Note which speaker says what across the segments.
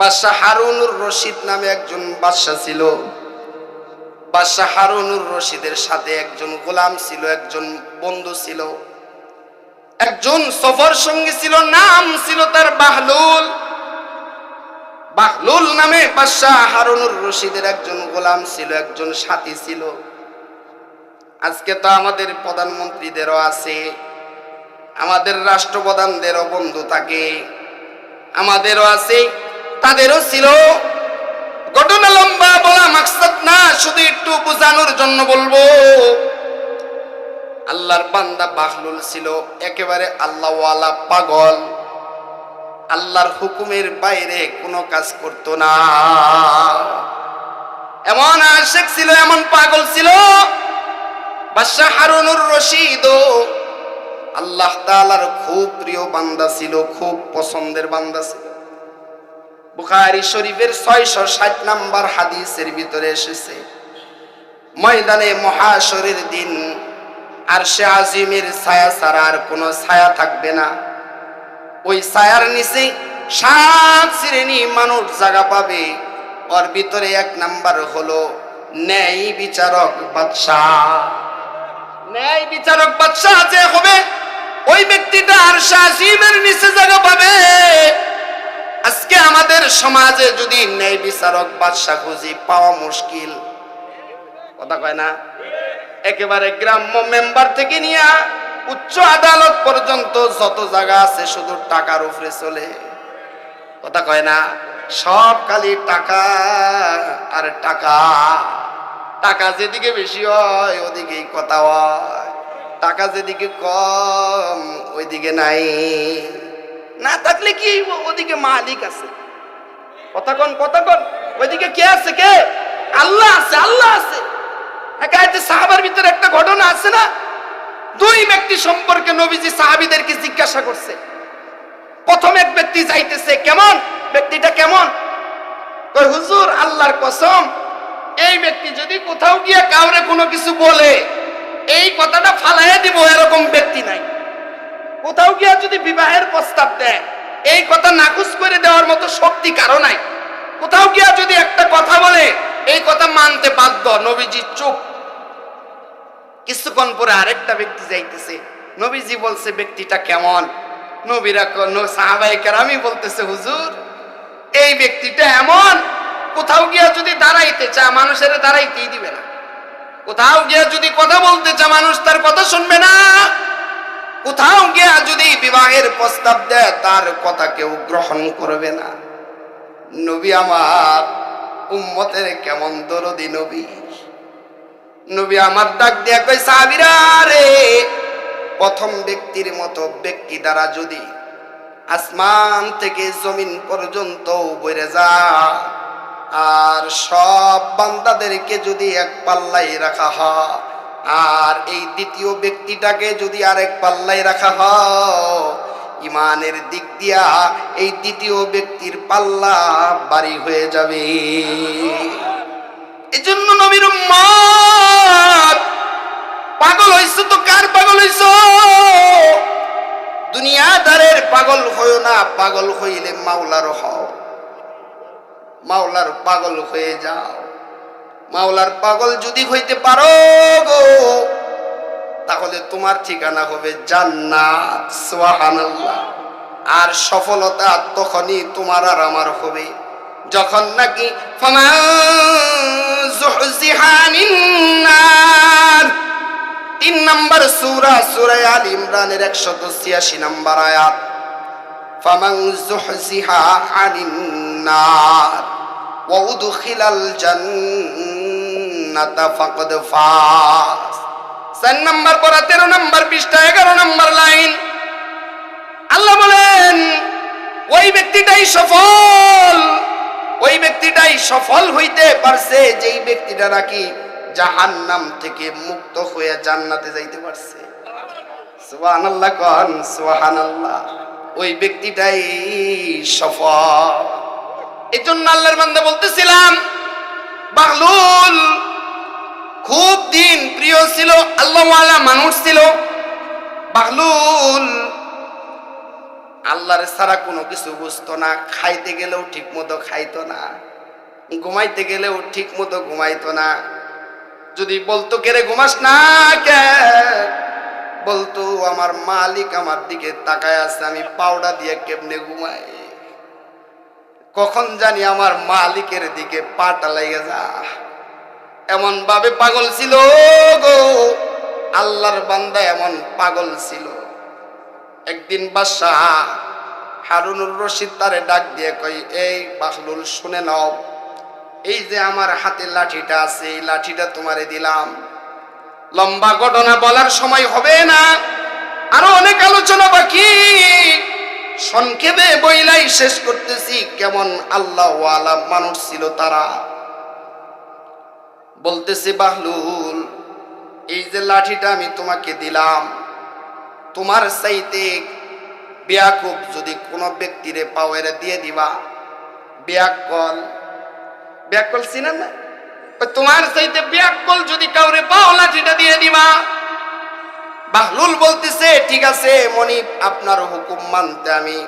Speaker 1: বাদশাহ হারুনুর রশিদ নামে একজন বাদশাহ ছিল। বাদশাহ হারুনুর রশিদের সাথে একজন গোলাম ছিল, একজন বন্ধু ছিল। একজন সফর সঙ্গী ছিল, নাম ছিল তার বাহলুল। বাহলুল নামে বাদশাহ হারুনুর রশিদের একজন গোলাম ছিল, একজন সাথী ছিল। আজকে তো আমাদের প্রধানমন্ত্রীদেরও আছে, আমাদের রাষ্ট্রপ্রধানদেরও বন্ধু থাকে, আমাদেরও আছে। তাদেরও ছিল। ঘটনা লম্বা, বলা মাকসাদ না, শুধু একটু বোঝানোর জন্য বলব। আল্লাহর বান্দা বাহলুল ছিল, একেবারে আল্লাহওয়ালা পাগল। আল্লাহর হুকুমের বাইরে কোনো কাজ করতো না। এমন আশেক ছিল, এমন পাগল ছিল। বাদশাহ হারুনুর রশিদ। আল্লাহ তাআলার খুব প্রিয় বান্দা ছিল, খুব পছন্দের বান্দা ছিল। বুখারী শরীফের ছয়শো ষাট নাম্বার হাদিসের ভিতরে এসেছে, ময়দানে মহাশরের দিন, আর সে আজিমের ছায়া ছাড়া আর কোনো ছায়া থাকবে না। ওই ছায়ার নিচে সাত শ্রেণি মানুষ জায়গা পাবে। ওর ভিতরে এক নাম্বার হলো ন্যায় বিচারক বাদশাহ। ন্যায় বিচারক বাদশাহ যে হবে, ওই ব্যক্তিটা আর শাসিমের নিচে জায়গা পাবে। আজকে আমাদের সমাজে যদি ন্যায় বিচারক বাদশাহ খুঁজি, পাওয়া মুশকিল। কথা কয় না? একেবারে গ্রাম্য মেম্বার থেকে নিয়ে উচ্চ আদালত পর্যন্ত যত জায়গা আছে শুধু টাকার উপরে চলে। কথা কয় না? সব খালি টাকা আর টাকা। টাকা যেদিকে বেশি হয়, ওদিকেই কথা হয়। টাকা যেদিকে কম, ওইদিকে নাই। না থাকলে কি ওদিকে মালিক আছে? কতক্ষণ কন ওইদিকে কে আছে, কে? আল্লাহ আছে আল্লাহ আছে। সাহাবার ভিতরে একটা ঘটনা আছে না? দুই ব্যক্তি সম্পর্কে নবীজি সাহাবিদেরকে জিজ্ঞাসা করছে। প্রথম এক ব্যক্তি যাইতেছে, কেমন? ব্যক্তিটা কেমন? হুজুর, আল্লাহর কসম, এই ব্যক্তি যদি কোথাও গিয়ে কাউরে কোনো কিছু বলে, এই কথাটা ফালাইয়া দিব, এরকম ব্যক্তি নাই। কোথাও গিয়া যদি বিবাহের প্রস্তাব দেয়, এই কথা নাকুচ করে দেওয়ার মতো শক্তি কারও নাই। কোথাও গিয়া যদি একটা কথা বলে, এই কথা মানতে বাধ্য, নবীজি চুপ। কিছুক্ষণ পরে আরেকটা ব্যক্তি যাইতেছে, নবীজি বলছে, ব্যক্তিটা কেমন? নবীরা সাহাবাই কেরামি বলতেছে, হুজুর, এই ব্যক্তিটা এমন, কোথাও গিয়া যদি দাঁড়াইতে চা মানুষের দাঁড়াইতেই দিবে না। কোথাও গিয়া যদি কথা বলতে চা মানুষ তার কথা শুনবে না। কোথাও গিয়া যদি বিবাহের প্রস্তাব দেয়, তার কথা কেউ গ্রহণ করবে না। নবী আমার উম্মতের কেমন দরদি নবী। নবী আমার ডাক দিয়া কই সাহাবীরা রে, প্রথম ব্যক্তির মতো ব্যক্তি দ্বারা যদি আসমান থেকে জমিন পর্যন্ত বইরে যা আর সব বান্দাদেরকে যদি এক পাল্লাই রাখা হয় আর এই দ্বিতীয় ব্যক্তিটাকে যদি আরেক পাল্লাই রাখা হয়, ইমানের দিক দিয়া এই দ্বিতীয় ব্যক্তির পাল্লা বাড়ি হয়ে যাবে। এজন্য নবীর উম্মত, পাগল হইছো তো কার পাগল হইছো? দুনিয়াদারের পাগল হইও না, পাগল হইলে মাওলার হও। মাওলার পাগল হয়ে যাও। মাওলার পাগল যদি হইতে পারো গো, তাহলে তোমার ঠিকানা হবে জান্নাত, সুবহানাল্লাহ। আর সফলতা তখনই তোমার আর আমার হবে। যখন নাকি তিন নম্বর সুরা, সূরা আল ইমরানের 186 নম্বর আয়াত। ফামান যুহজিহা আনিন উদখিলাল জান্নাতা ফাকাদ তেরো নম্বর পৃষ্ঠা, এগারো নম্বর লাইন। আল্লাহ বলেন, ওই ব্যক্তিটাই সফল। ওই ব্যক্তিটাই সফল হইতে পারছে, যেই ব্যক্তিটা নাকি জাহান্নাম থেকে মুক্ত হয়ে জান্নাতে যাইতে পারছে। সুবহানাল্লাহ কন, সুবহানাল্লাহ। ওই ব্যক্তিটাই সফল। আল্লাহর বান্দা বলতেছিলাম বাহলুল খুব দিন প্রিয় ছিল, আল্লাহওয়ালা মানুষ ছিল। বাহলুল আল্লাহর কোনো কিছু বুঝতো না, খাইতে গেলেও ঠিক মতো খাইতো না, ঘুমাইতে গেলেও ঠিক মতো ঘুমাইতো না। যদি বলতো কেরে ঘুমাস না, কে? বলতো, আমার মালিক আমার দিকে তাকায় আছে, আমি পাউডার দিয়ে কেমনে ঘুমাই? কখন জানি আমার মালিকের দিকে পাটা লেগে যা। এমন ভাবে পাগল ছিল গো। আল্লাহর বান্দা এমন পাগল ছিল। একদিন বাদশাহ হারুনুর রশিদ তারে ডাক দিয়ে কই এই বাহলুল শুনে নাও। এই যে আমার হাতে লাঠিটা আছে, এই লাঠিটা তোমারে দিলাম। লম্বা ঘটনা বলার সময় হবে না। আরও অনেক আলোচনা বাকি। সংক্ষেপে বইলাই শেষ করতেছি, কেমন আল্লাহ মানুষ ছিল তারা। বলতেছে, বাহলুল, এই যে লাঠিটা আমি তোমাকে দিলাম, তোমার চাইতে বেয়াকুব যদি কোনো ব্যক্তিরে পাও এরা দিয়ে দিবা। বেয়াকল বেয়াকল চিনেন না? তোমার চাইতে বেয়াকল যদি কাউরে পাও, লাঠিটা দিয়ে দিবা। বাহলুল বলতেছে, ঠিক আছে, মনিব, আপনার হুকুম মানতে আমি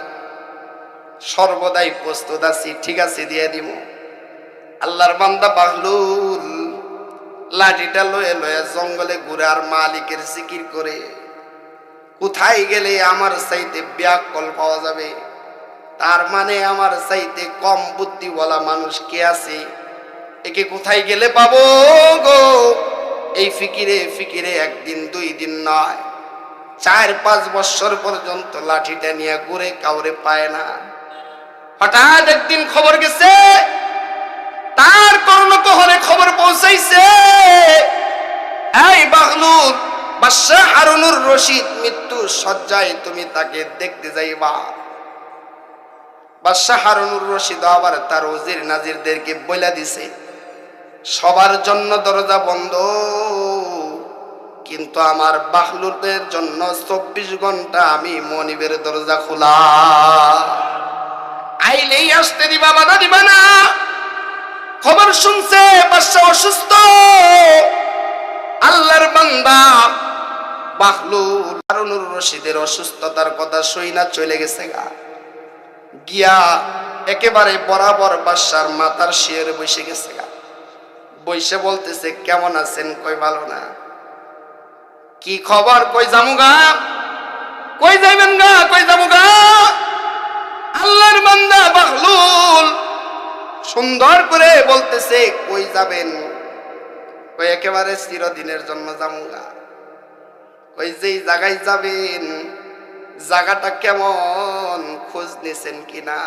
Speaker 1: সর্বদাই প্রস্তুত আছি, ঠিক আছে, দিয়ে দিব আল্লাহর বান্দা বাহলুল লাঠিটা লয়ে লয়ে জঙ্গলে ঘুরে আর মালিকের জিকির করে, কোথায় গেলে আমার চাইতে ব্যাকল পাওয়া যাবে? তার মানে আমার চাইতে কম বুদ্ধি বলা মানুষ কে আছে? একে কোথায় গেলে পাবো গো? এই ফিকিরে ফিকিরে একদিন, দুই দিন নয়। চার, পাঁচ বছর পর্যন্ত লাঠিটা নিয়ে ঘুরে কাউরে পায় না। হঠাৎ একদিন খবর গেছে, তার কর্ণকহরে খবর পৌঁছাইছে। এই বাগলুর বাদশাহ হারুনুর রশিদ মৃত্যু সজ্জায় তুমি তাকে দেখতে যাইবা। বাদশাহ হারুনুর রশিদ আবার তার ওজির নাজিরদেরকে বইলা দিছে। সবার জন্য দরজা বন্ধ। কিন্তু আমার বাহলুরদের জন্য চব্বিশ ঘণ্টা আমি মনিবের দরজা খোলা। আইলেই আসতে দিবা বাধা দিবা না। খবর শুনছে, বাদশাহ অসুস্থ। আল্লাহর বান্দা বাহলুল হারুনুর রশিদের অসুস্থতার কথা সই না চলে গেছে গা। গিয়া একেবারে বরাবর বাদশার মাথার শিয়রে বসে গেছে গা। বইসে বলতেছে, কেমন আছেন? কই, ভালো না। কি খবর? কই জামুগা কই যাইবেন গা? কই জামুগা আল্লাহর বান্দা বাহলুল। সুন্দর করে বলতেছে, কই যাবেন? কই, একেবারে চিরদিনের জন্য জামুগা কই, যেই জায়গায় যাবেন, জায়গাটা কেমন? খোঁজ নিছেন কিনা?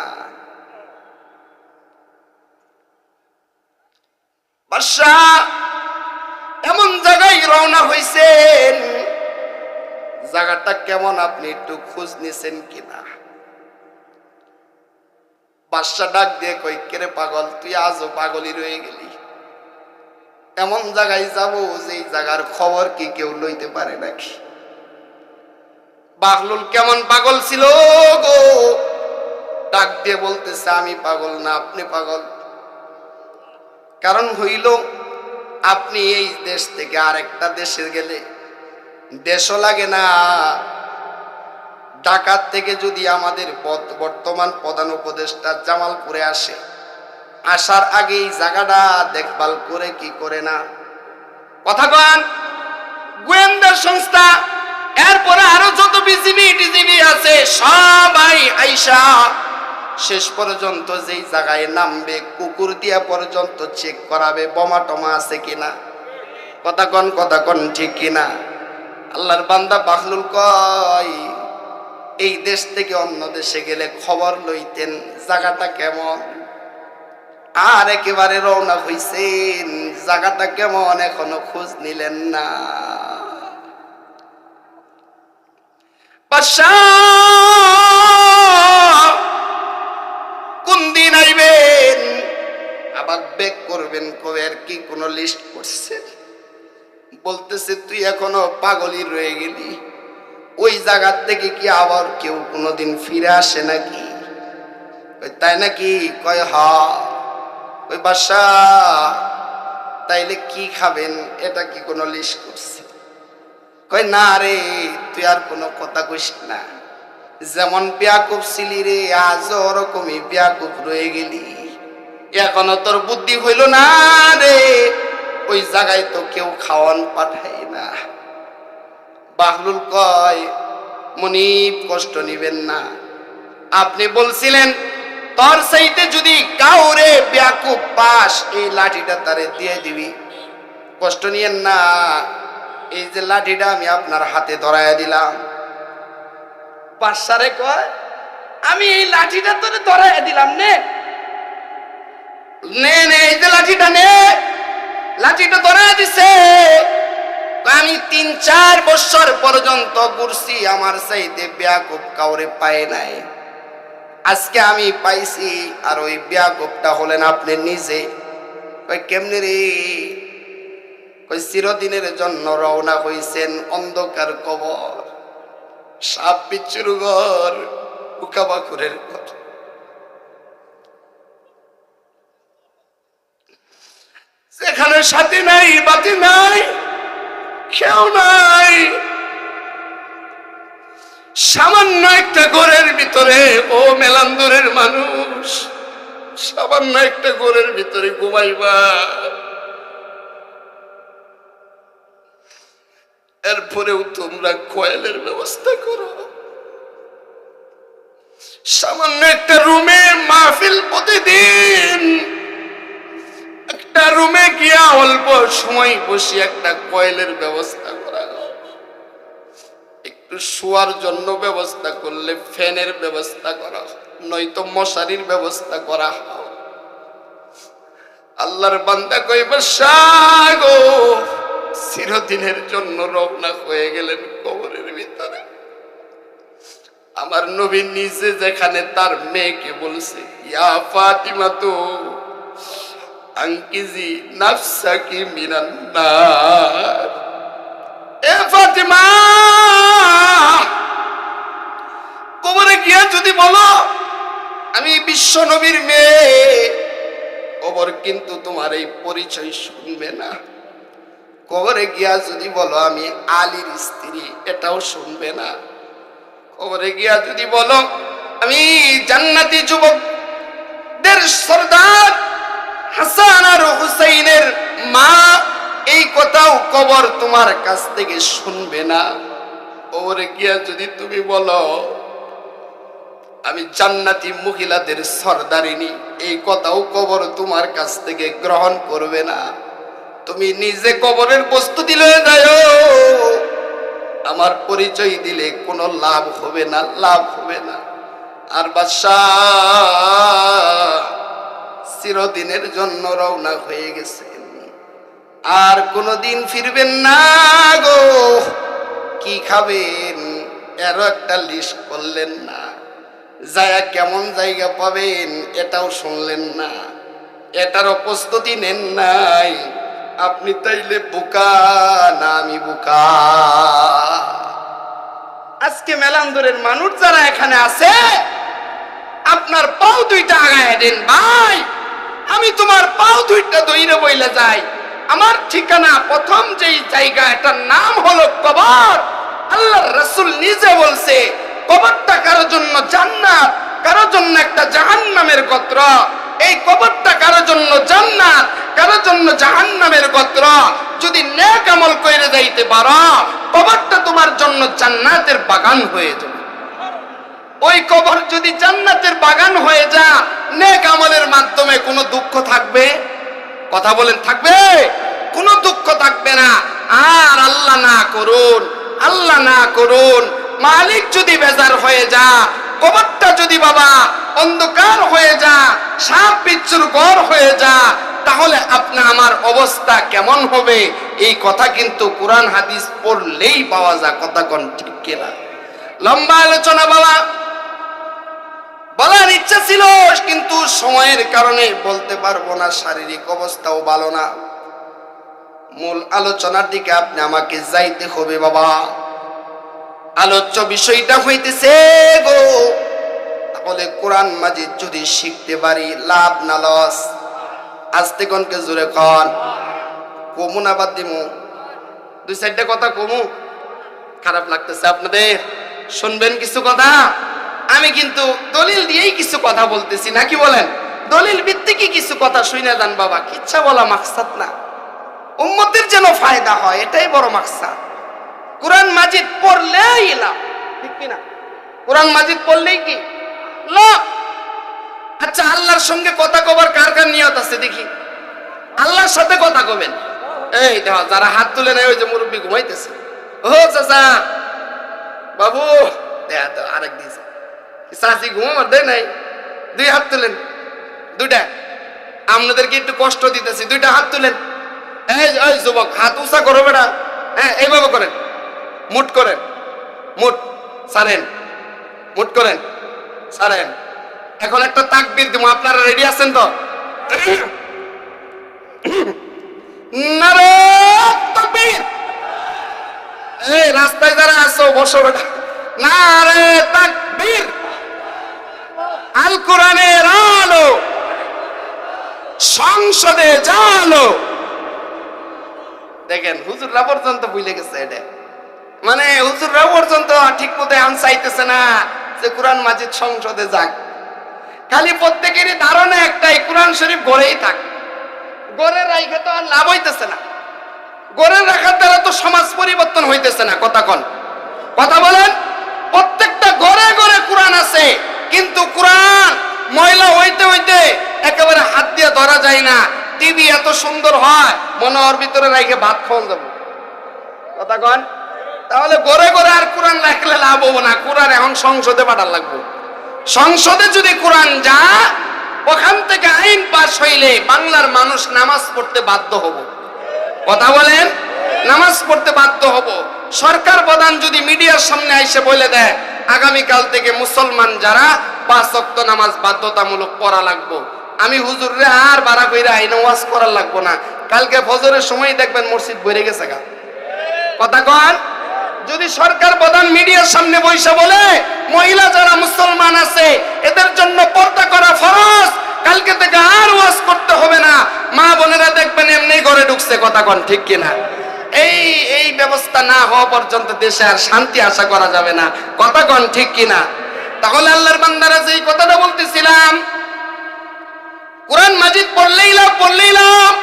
Speaker 1: বর্ষা এমন জায়গায় রওনা হইছেন, জায়গাটা কেমন আপনি একটু খোঁজ নিছেন কিনা? বাদশা ডাক দিয়ে কই কেরে পাগল? তুই আজও পাগলই রয়ে গেলি। এমন জায়গায় যাব যে জায়গার খবর কি কেউ লইতে পারে নাকি? বাহলুল কেমন পাগল ছিল গো? ডাক দিয়ে বলতেছে, আমি পাগল না, আপনি পাগল। কারণ হইল, আপনি এই দেশ থেকে আরেকটা দেশে গেলে দেশও লাগে না। ঢাকার থেকে যদি আমাদের বর্তমান প্রধান উপদেষ্টা জামালপুরে আসে, আসার আগে এই জায়গাটা দেখভাল করে কি করে না? কথা কন গোয়েন্দা সংস্থা, এরপরে আরও যত বিজিবি, টিজিবি আছে, সবাই আইসা শেষ পর্যন্ত যেই জায়গায় নামবে কুকুর দিয়া পর্যন্ত চেক করাবে বোমা টমা আছে কিনা? কথা কন কথা কন ঠিক কিনা? আল্লাহর বান্দা বাখলুল কয় এই দেশ থেকে অন্য দেশে গেলে খবর লইতেন জায়গাটা কেমন? আর একেবারে রওনা হইছেন জায়গাটা কেমন এখনও খোঁজ নিলেন না। বাদশাহ, করবেন কবে আর কি কোনো লিস্ট করছে? বলতেছে, তুই এখনও পাগলই রয়ে গেলি। ওই জায়গার থেকে কি আবার কেউ কোনোদিন ফিরে আসে নাকি? তাই নাকি? কয়, হ। ওই বাসা, তাইলে কি খাবেন? এটা কি কোনো লিস্ট করছে? কয়, না রে, তুই আর কোনো কথা কইস না। যেমন ব্যাকুব ছিলি রে আজ ওরকমই ব্যাকুব রয়ে গেলি। এখনও তোর বুদ্ধি হইল না রে। ওই জায়গায় তো কেউ খাওয়ান পাঠায় না। বাহলুল কয়, মনিব, কষ্ট নিবেন না। আপনি বলছিলেন, তোর সেইতে যদি কাউরে ব্যাকুব পাস, এই লাঠিটা তারে দিয়ে দিবি। কষ্ট নিয়েন না। এই যে লাঠিটা আমি আপনার হাতে ধরাইয়া দিলাম। পাশারে কয়, আমি এই লাঠিটা তোরে ধরাইয়া দিলাম নে। নে লাঠিটা নে। দিছে। আমি তিন, চার নাই। আজকে আমি পাইছি ওই হলেন আপনি নিজে। কেমনে রে? চিরদিনের জন্য রওনা হইছেন অন্ধকার কবর। সাপ বিচ্ছুর ঘর উকাবাকুরের ঘর। যেখানে সাথে নাই, বাতি নাই, কেউ নাই। সামান্য একটা ঘরের ভিতরে, ও মেলান্দরের মানুষ, সামান্য একটা ঘরের ভিতরে ঘুমাইবা এরপরেও তোমরা কয়েলের ব্যবস্থা করো। সামান্য একটা রুমে মাহফিল প্রতিদিন একটা রুমে গিয়া অল্প সময় বসে একটা কয়েলের ব্যবস্থা করা একটু শোয়ার জন্য ব্যবস্থা করলে ফ্যানের ব্যবস্থা করা নয়তো মশারির ব্যবস্থা করা আল্লাহর বান্দা কইবা, সাগো, চিরদিনের জন্য রওনা হয়ে গেলেন কবরের ভিতরে। আমার নবী নিজে যেখানে তার মেয়েকে বলছে, ইয়া ফাতিমা তো আঙ্কিজি নাফসাকি মিনান এ ফাতিমা কবরে গিয়া যদি বলো, আমি বিশ্ব নবীর মেয়ে। কবর কিন্তু তোমার এই পরিচয় শুনবে না। কবরে গিয়া যদি বলো, আমি আলীর স্ত্রী, এটাও শুনবে না। কবরে গিয়া যদি বলো, আমি জান্নাতি যুবকদের সর্দার হাসান আর হুসাইনের মা এই কথাও কবর তোমার কাছ থেকে শুনবে না। কবরে গিয়া যদি তুমি বলো, আমি জান্নাতি মহিলাদের সর্দারিনী, এই কথাও কবর তোমার কাছ থেকে গ্রহণ করবে না। তুমি নিজে কবরের প্রস্তুতি লয়ে যায়। আমার পরিচয় দিলে কোনো লাভ হবে না, লাভ হবে না। আর বাদশাহ চিরদিনের জন্য রওনা হয়ে গেছেন। আর কোনোদিন ফিরবেন না গো। কি খাবেন? এরও একটা লিস্ট করলেন না। যায় কেমন জায়গা পাবেন এটাও শুনলেন না। এটারও প্রস্তুতি নেন নাই। আপনি তাইলে বোকা না আমি বোকা? আজকে মেলান্দরের মানুষ যারা এখানে আছে, আপনার পাও দুইটা আগায় দেন ভাই। আমি তোমার পাও দুইটা দইরে বইলে যাই। আমার ঠিকানা প্রথম যেই জায়গা, এটার নাম হলো কবর। আল্লাহ রসুল নিজে বলছে, কবরটা কারোর জন্য জান্নাত, কারোর জন্য একটা জাহান্নামের গোত্র। এই কবরটা কারোর জন্য জান্নাত, কারোর জন্য জাহান্নামের গোত্র। যদি নেক আমল কইরে যাইতে পারো, কবরটা তোমার জন্য জান্নাতের বাগান হয়ে যাবে। ওই কবর যদি জান্নাতের বাগান হয়ে যা, নেক আমলের মাধ্যমে কোনো দুঃখ থাকবে? কথা বলেন, থাকবে? কোনো দুঃখ থাকবে না। আর আল্লাহ না করুন, আল্লাহ না করুন। মালিক যদি বেজার হয়ে যা, কবরটা যদি বাবা অন্ধকার হয়ে যা, সাপ বিচ্ছুর ঘর হয়ে যা, তাহলে আপনার আমার অবস্থা কেমন হবে? এই কথা কিন্তু কোরআন হাদিস পড়লেই পাওয়া যায়, কথা কোন ঠিক কিনা? লম্বা আলোচনা বাবা। বলার ইচ্ছা ছিল, কিন্তু সময়ের কারণে বলতে পারব না, শারীরিক অবস্থাও ভালো না। মূল আলোচনার দিকে আপনি আমাকে যাইতে হবে, বাবা। আলোচ্য বিষয়টা হইতেছে গো, তাহলে কোরআন মাজিদ যদি শিখতে পারি, লাভ না লস? আস্তে কনকে জোরে কন। কমু না বাদ দিমু। দুই চারটা কথা কমু। খারাপ লাগতেছে আপনাদের। শুনবেন কিছু কথা? আমি কিন্তু দলিল দিয়েই কিছু কথা বলতেছি, নাকি বলেন? দলিল ভিত্তিকই কিছু কথা শুনে যান বাবা, কিচ্ছা বলা মাকসাদ না। উম্মতের যেন ফায়দা হয়, এটাই বড় মাকসাদ। কোরআন মাজিদ পড়লেই লাভ, ঠিক কিনা? কোরআন মাজিদ পড়লেই কি? লাভ। আচ্ছা আল্লাহর সঙ্গে কথা কবার কার কার নিয়ত আছে দেখি? আল্লাহর সাথে কথা কবেন? এই দেখ, যারা হাত তুলে নেয়, ওই যে মুরব্বী ঘুমাইতেছে। ও চাচা, বাবু তো আরেক দিয়েছে। চাচি ঘুমাবার দেয় নাই। দুই হাত তুলেন। দুইটা। আপনাদেরকে একটু কষ্ট দিতেছি। দুইটা হাত তুলেন। এই যুবক, হাত উঁচা করো বেটা। হ্যাঁ এইভাবে করেন। মুট করেন। মুট। সারেন। মুট করেন। সারেন। এখন একটা তাকবির দিব। আপনারা রেডি আছেন তো? রাস্তায় যারা আসো বসো বেটা। নারে তাকবীর! আল কোরআনের আলো, সংসদে জালো দেখেন, হুজুররা পর্যন্ত ভুলে গেছে এটা। মানে হুজুররা পর্যন্ত ঠিক মতো আন চাইতেছে না যে কোরআন মাজিদ সংসদে যাক। খালি প্রত্যেকেরই ধারণা একটাই, কোরআন শরীফ গড়েই থাক। গড়ে রাইখে তো আর লাভ হইতেছে না। গড়ে রাখার দ্বারা তো সমাজ পরিবর্তন হইতেছে না, কথা কন। কথা বলেন, প্রত্যেকটা ঘরে ঘরে কোরআন আছে। কিন্তু কোরআন, ময়লা হইতে হইতে একেবারে হাত দিয়ে ধরা যায় না। টিভি এত সুন্দর হয় মনে ওর ভিতরে রাইখে ভাত খাওয়ান যাব। কথা কন? তাহলে ঘরে ঘরে আর কোরআন রাখলে লাভ হব না। কোরআন এখন সংসদে পাঠার লাগবো। সংসদে যদি কোরআন যা ওখান থেকে আইন পাশ হইলে বাংলার মানুষ নামাজ পড়তে বাধ্য হব। কথা বলেন? নামাজ পড়তে বাধ্য হব। সরকার প্রধান যদি মিডিয়ার সামনে এসে বলে দেয় আগামীকাল থেকে মুসলমান যারা পাঁচ ওয়াক্ত নামাজ বাধ্যতামূলক পড়া লাগবো। আমি হুজুররে আর বাড়া কইরা আইন ওয়াজ করার লাগবো না। কালকে ফজরের সময় দেখবেন মসজিদ ভরে গেছে গা। কথা কন? যদি সরকার প্রধান মিডিয়ার সামনে বৈশা বলে, মহিলা যারা মুসলমান আছে, এদের জন্য পর্দা করা ফরজ। কালকে থেকে আর ওয়াজ করতে হবে না। মা বোনেরা দেখবেন এমনি ঘরে ঢুকছে, কথা কন ঠিক কিনা? এই এই ব্যবস্থা না হওয়া পর্যন্ত দেশে আর শান্তি আশা করা যাবে না। কথা কন ঠিক কিনা? তাহলে আল্লাহর বান্দারা যেই কথাটা বলতেছিলাম, কোরআন মাজিদ পড়লেই লাভ পড়লেই লাভ।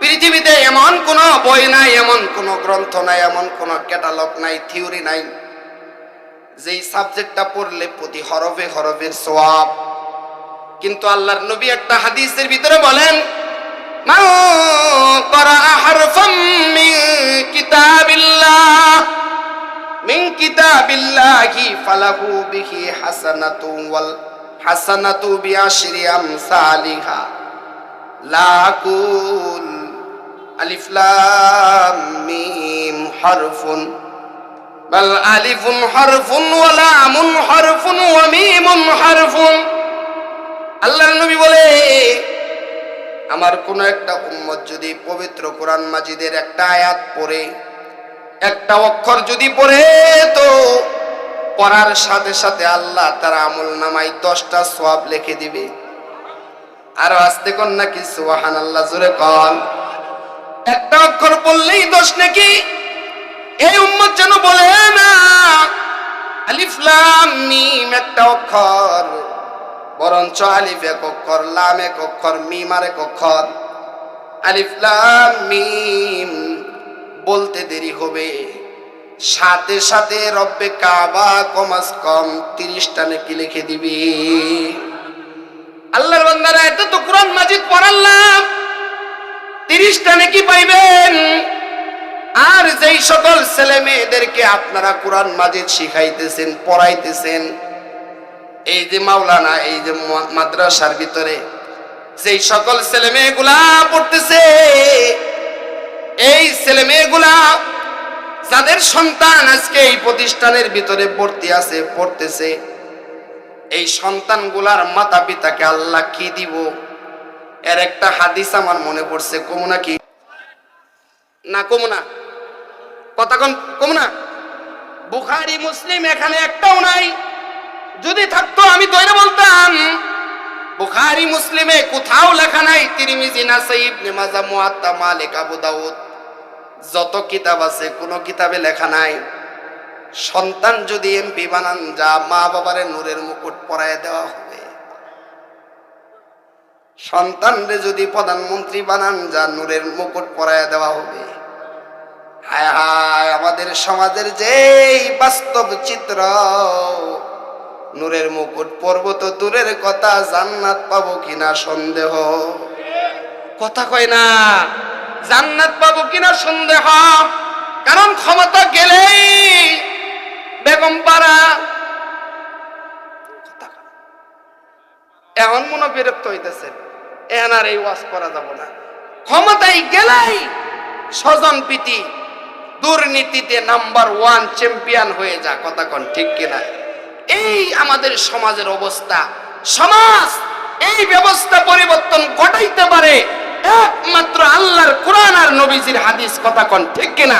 Speaker 1: পৃথিবীতে এমন কোন বই নাই, এমন কোন গ্রন্থ নাই, এমন কোন ক্যাটালগ নাই, থিওরি নাই, যেই সাবজেক্টটা পড়লে প্রতি হরফে হরফের সোয়াব কিন্তু আল্লাহর নবী একটা হাদিসের ভিতরে বলেন মান করা হারফাম মিন কিতাবিল্লাহ, মিন কিতাবিল্লাহি ফালাহু বিহি হাসানাতু ওয়াল হাসানাতু বিআশরি আমসালিহা। লাকুল আলিফ লাম মিম হারফুন, বাল আলিফুন হারফুন ওয়া লামুন হারফুন ওয়া মিমুন হারফুন। আল্লাহর নবী বলে আমার কোন একটা উম্মত যদি পবিত্র কোরআন মাজিদের একটা আয়াত পড়ে, একটা অক্ষর যদি পড়ে, তো পড়ার সাথে সাথে আল্লাহ তার আমল নামাই দশটা সোয়াব লিখে দিবে। আরও আসতে কন নাকি? সুবাহান আল্লাহ জুড়ে কন? একটা অক্ষর পড়লেই দোষ নাকি? এই উম্মত যেন বলে, না আলিফলাম মিম, একটা অক্ষর। বরঞ্চ আলিফ এক অক্ষর লাম এক অক্ষর মিম আর এক অক্ষর। আলিফ, লাম, মিম বলতে দেরি হবে। সাথে সাথে রব্বে কাবা কমাস কম তিরিশটা নাকি লিখে দিবি। আল্লাহর বান্দারা, এটা তো কোরআন মাজিদ পড়ালাম। তিরিশটা নাকি পাইবেন। আর যেই সকল ছেলে মেয়েদেরকে আপনারা কোরআন মাজিদ শিখাইতেছেন, পড়াইতেছেন এই যে মাওলানা, এই যে মাদ্রাসার ভিতরে যেই সকল ছেলে মেয়েগুলা পড়তেছে, এই ছেলে মেয়েগুলা যাদের সন্তান আজকে এই প্রতিষ্ঠানের ভিতরে ভর্তি আছে, পড়তেছে, এই সন্তানগুলার মাতা পিতাকে আল্লাহ কি দিব? এর একটা হাদিস আমার মনে পড়ছে, কমু না কি? না, কমু না। কথা কন, কমু না? বুখারি, মুসলিম এখানে একটাও নাই। যদি থাকতো, আমি তৈরি বলতাম, বুখারি, মুসলিমে কোথাও লেখা নাই, তিরমিজি, নাসাই, ইবনে মুআত্তা, মালিক, আবু দাউদ, যত কিতাব আছে, কোনো কিতাবে লেখা নাই। সন্তান যদি এমপি বানান, যা মা বাবারে নূরের মুকুট পরায় দেওয়া হবে। সন্তানরে যদি প্রধানমন্ত্রী বানান, যা নূরের মুকুট পরায় দেওয়া হবে। হায় হায়, আমাদের সমাজের যেই বাস্তব চিত্র নূরের মুকুট পর্ব তো দূরের কথা, জান্নাত পাবো কিনা সন্দেহ। কথা কয় না, জান্নাত পাবো কিনা সন্দেহ? কারণ ক্ষমতা গেলেই বেগম পাড়া। এখন মনে বিরক্ত হইতেছেন এখন আর এই ওয়াজ করা যাব না। ক্ষমতায় গেলেই স্বজন প্রীতি দুর্নীতিতে নাম্বার ওয়ান চ্যাম্পিয়ন হয়ে যা, কথা কন ঠিক কিনা? এই আমাদের সমাজের অবস্থা। সমাজ এই ব্যবস্থা পরিবর্তন ঘটাইতে পারে। একমাত্র আল্লাহর কোরআন আর নবীজির হাদিস কথা কন, ঠিক কিনা?